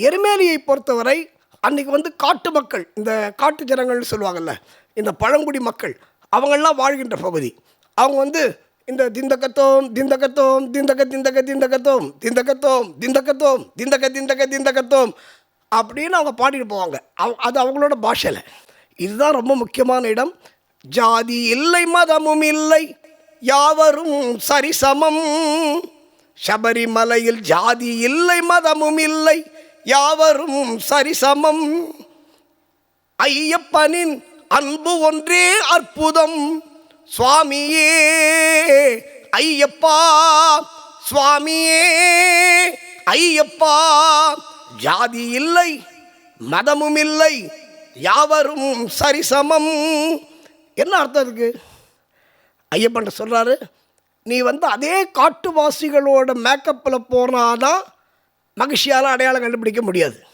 எருமேலியை பொறுத்தவரை அன்றைக்கி வந்து காட்டு மக்கள் இந்த காட்டு ஜனங்கள்னு சொல்லுவாங்கல்ல இந்த பழங்குடி மக்கள் அவங்கெல்லாம் வாழ்கின்ற பகுதி. அவங்க வந்து இந்த திந்தகத்தோம் திந்தகத்தோம் திந்தக திந்தக திந்தகத்தோம் திந்தகத்தோம் திந்தகத்தோம் திந்தக திந்தக திந்தகத்தோம் அப்படின்னு அவங்க பாடிட்டு போவாங்க. அவ் அது அவங்களோட பாஷையில். இதுதான் ரொம்ப முக்கியமான இடம். ஜாதி இல்லை மதமும் இல்லை யாவரும் சரிசமம். சபரிமலையில் ஜாதி இல்லை மதமும் இல்லை. யாவரும் சரிசமம். ஐயப்பனின் அன்பு ஒன்றே அற்புதம். சுவாமியே ஐயப்பா சுவாமியே ஐயப்பா. ஜாதி இல்லை மதமும் இல்லை யாவரும் சரிசமம். என்ன அர்த்தம் இருக்கு? ஐயப்பன் சொல்கிறாரு நீ வந்து அதே காட்டுவாசிகளோட மேக்கப்பில் போனாதான் மகிழ்ச்சியால் அடையாளம் கண்டுபிடிக்க முடியாது.